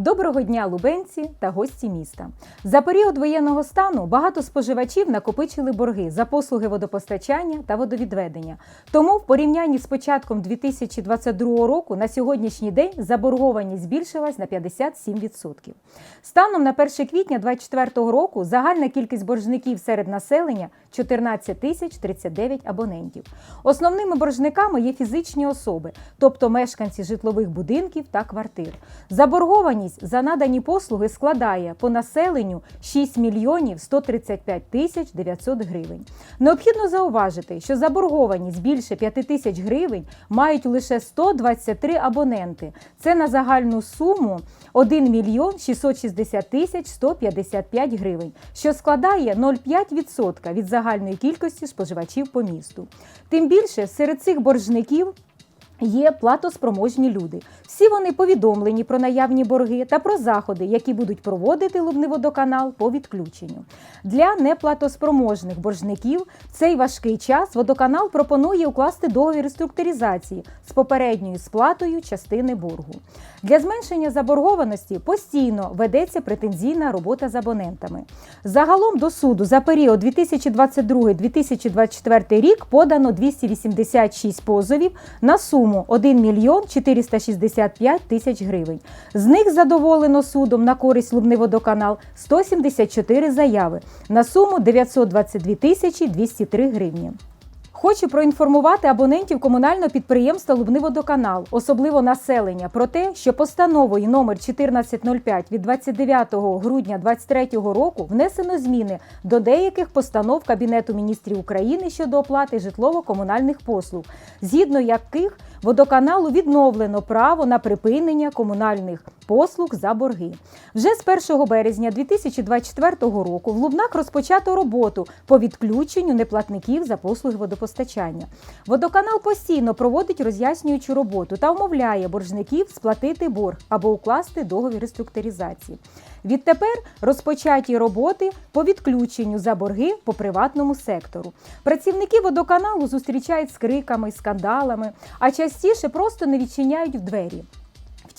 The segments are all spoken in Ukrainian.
Доброго дня, лубенці та гості міста. За період воєнного стану багато споживачів накопичили борги за послуги водопостачання та водовідведення. Тому в порівнянні з початком 2022 року на сьогоднішній день заборгованість збільшилась на 57%. Станом на 1 квітня 2024 року загальна кількість боржників серед населення 14 тисяч 39 абонентів. Основними боржниками є фізичні особи, тобто мешканці житлових будинків та квартир. Заборгованість за надані послуги складає по населенню 6 мільйонів 135 тисяч 900 гривень. Необхідно зауважити, що заборгованість більше 5 тисяч гривень мають лише 123 абоненти. Це на загальну суму 1 мільйон 660 тисяч 155 гривень, що складає 0,5% від загальної кількості споживачів по місту. Тим більше серед цих боржників Є платоспроможні люди. Всі вони повідомлені про наявні борги та про заходи, які будуть проводити Лубниводоканал по відключенню. Для неплатоспроможних боржників в цей важкий час водоканал пропонує укласти договір реструктуризації з попередньою сплатою частини боргу. Для зменшення заборгованості постійно ведеться претензійна робота з абонентами. Загалом до суду за період 2022-2024 рік подано 286 позовів на суму 1 мільйон 465 тисяч гривень. З них задоволено судом на користь Лубневодоканал 174 заяви на суму 922 тисячі 203 гривні. Хочу проінформувати абонентів комунального підприємства Лубниводоканал, особливо населення, про те, що постановою номер 1405 від 29 грудня 2023 року внесено зміни до деяких постанов Кабінету міністрів України щодо оплати житлово-комунальних послуг, згідно яких водоканалу відновлено право на припинення комунальних послуг за борги. Вже з 1 березня 2024 року в Лубнах розпочато роботу по відключенню неплатників за послуги водопостачання. Водоканал постійно проводить роз'яснюючу роботу та вмовляє боржників сплатити борг або укласти договір реструктуризації. Відтепер розпочаті роботи по відключенню за борги по приватному сектору. Працівники водоканалу зустрічають з криками, скандалами, а частіше просто не відчиняють в двері.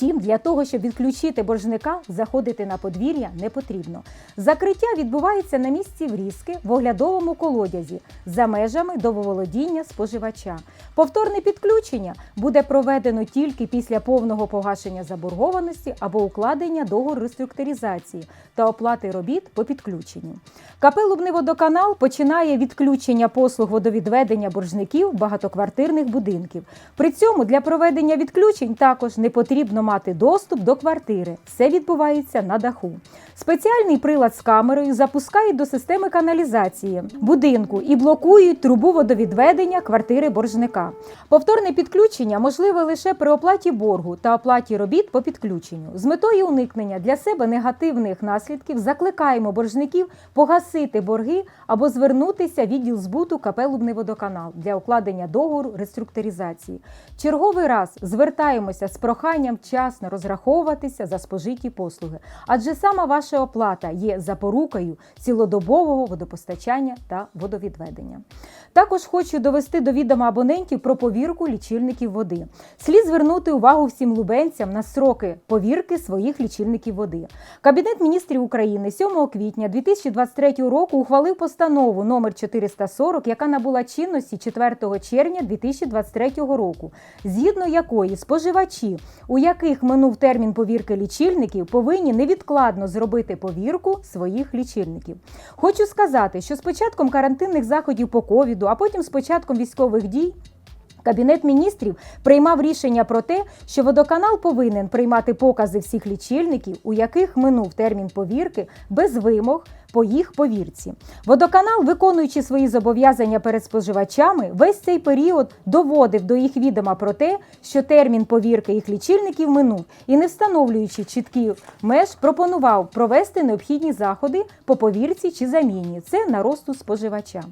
Втім, для того, щоб відключити боржника, заходити на подвір'я не потрібно. Закриття відбувається на місці врізки в оглядовому колодязі за межами домоволодіння споживача. Повторне підключення буде проведено тільки після повного погашення заборгованості або укладення договору реструктуризації та оплати робіт по підключенню. КП «Лубниводоканал» починає відключення послуг водовідведення боржників багатоквартирних будинків. При цьому для проведення відключень також не потрібно мати доступ до квартири. Все відбувається на даху. Спеціальний прилад з камерою запускають до системи каналізації будинку і блокують трубу водовідведення квартири боржника. Повторне підключення можливе лише при оплаті боргу та оплаті робіт по підключенню. З метою уникнення для себе негативних наслідків закликаємо боржників погасити борги або звернутися в відділ збуту КП «Лубниводоканал» для укладення договору реструктуризації. Черговий раз звертаємося з проханням вчасно розраховуватися за спожиті послуги, адже саме ваша оплата є запорукою цілодобового водопостачання та водовідведення. Також хочу довести до відома абонентів про повірку лічильників води. Слід звернути увагу всім лубенцям на строки повірки своїх лічильників води. Кабінет міністрів України 7 квітня 2023 року ухвалив постанову номер 440, яка набула чинності 4 червня 2023 року, згідно якої споживачі, у яких минув термін повірки лічильників, повинні невідкладно зробити повірку своїх лічильників. Хочу сказати, що з початком карантинних заходів по ковіду, а потім з початком військових дій. Кабінет міністрів приймав рішення про те, що водоканал повинен приймати покази всіх лічильників, у яких минув термін повірки, без вимог по їх повірці. Водоканал, виконуючи свої зобов'язання перед споживачами, весь цей період доводив до їх відома про те, що термін повірки їх лічильників минув, і, не встановлюючи чіткий меж, пропонував провести необхідні заходи по повірці чи заміні. Це на росту споживача.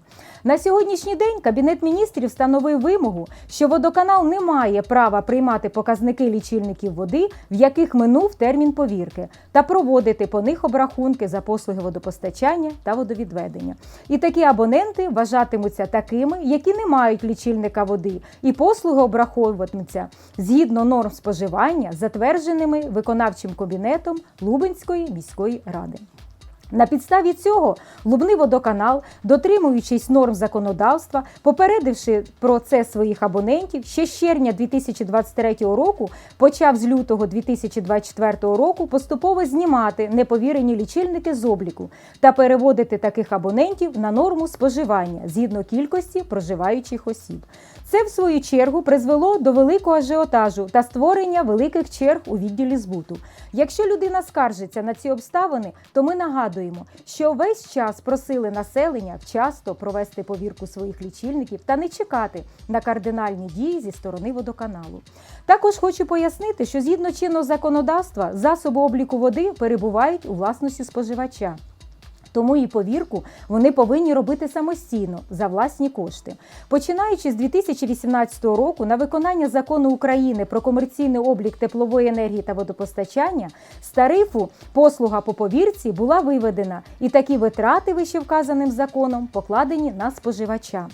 На сьогоднішній день Кабінет міністрів встановив вимогу, що водоканал не має права приймати показники лічильників води, в яких минув термін повірки, та проводити по них обрахунки за послуги водопостачання водопостачання та водовідведення. І такі абоненти вважатимуться такими, які не мають лічильника води, і послуги обраховуватимуться згідно норм споживання, затвердженими виконавчим кабінетом Лубенської міської ради. На підставі цього Лубний водоканал, дотримуючись норм законодавства, попередивши про це своїх абонентів, ще з червня 2023 року почав з лютого 2024 року поступово знімати неповірені лічильники з обліку та переводити таких абонентів на норму споживання згідно кількості проживаючих осіб. Це, в свою чергу, призвело до великого ажіотажу та створення великих черг у відділі збуту. Якщо людина скаржиться на ці обставини, то ми нагадуємо, що весь час просили населення вчасно провести повірку своїх лічильників та не чекати на кардинальні дії зі сторони водоканалу. Також хочу пояснити, що згідно чинного законодавства засоби обліку води перебувають у власності споживача. Тому і повірку вони повинні робити самостійно за власні кошти. Починаючи з 2018 року на виконання закону України про комерційний облік теплової енергії та водопостачання з тарифу послуга по повірці була виведена, і такі витрати вищевказаним законом покладені на споживача.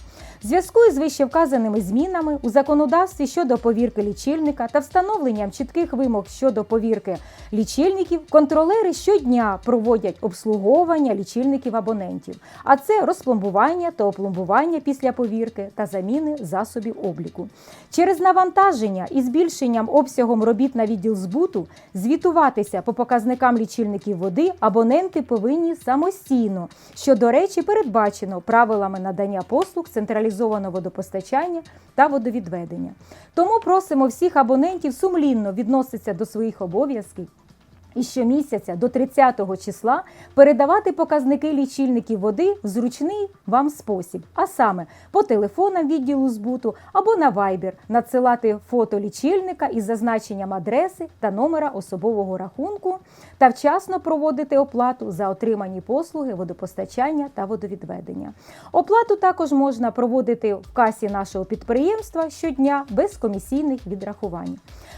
Зв'язку із вищевказаними змінами у законодавстві щодо повірки лічильника та встановленням чітких вимог щодо повірки лічильників, контролери щодня проводять обслуговування лічильників абонентів, а це розпломбування та опломбування після повірки та заміни засобів обліку. Через навантаження і збільшенням обсягом робіт на відділ збуту звітуватися по показникам лічильників води абоненти повинні самостійно, що, до речі, передбачено правилами надання послуг централізованого водопостачання та водовідведення. Тому просимо всіх абонентів сумлінно відноситися до своїх обов'язків і щомісяця до 30-го числа передавати показники лічильників води в зручний вам спосіб, а саме по телефонам відділу збуту або на Viber надсилати фото лічильника із зазначенням адреси та номера особового рахунку та вчасно проводити оплату за отримані послуги водопостачання та водовідведення. Оплату також можна проводити в касі нашого підприємства щодня без комісійних відрахувань.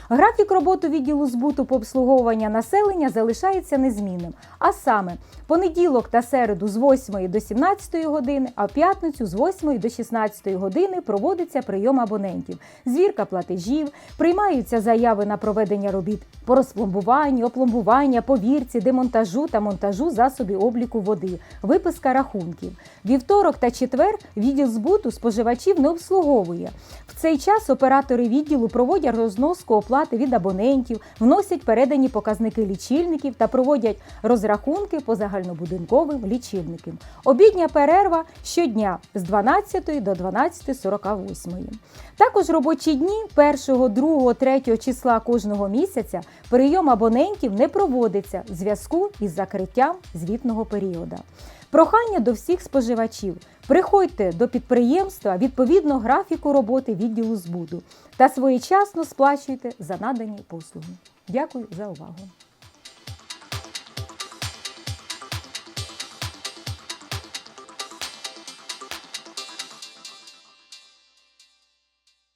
Графік роботи відділу збуту по обслуговування населення залишається незмінним, а саме понеділок та середу з 8 до 17 години, а в п'ятницю з 8 до 16 години проводиться прийом абонентів, звірка платежів, приймаються заяви на проведення робіт по розпломбуванню, опломбування, повірці, демонтажу та монтажу засобів обліку води, виписка рахунків. Вівторок та четвер відділ збуту споживачів не обслуговує. В цей час оператори відділу проводять розноску оплати від абонентів, вносять передані показники лічильників та проводять розрахунки по загальнобудинковим лічильникам. Обідня перерва щодня з 12 до 12.48. Також робочі дні 1, 2, 3 числа кожного місяця прийом абонентів не проводиться в зв'язку із закриттям звітного періоду. Прохання до всіх споживачів. Приходьте до підприємства відповідно графіку роботи відділу збуду та своєчасно сплачуйте за надані послуги. Дякую за увагу.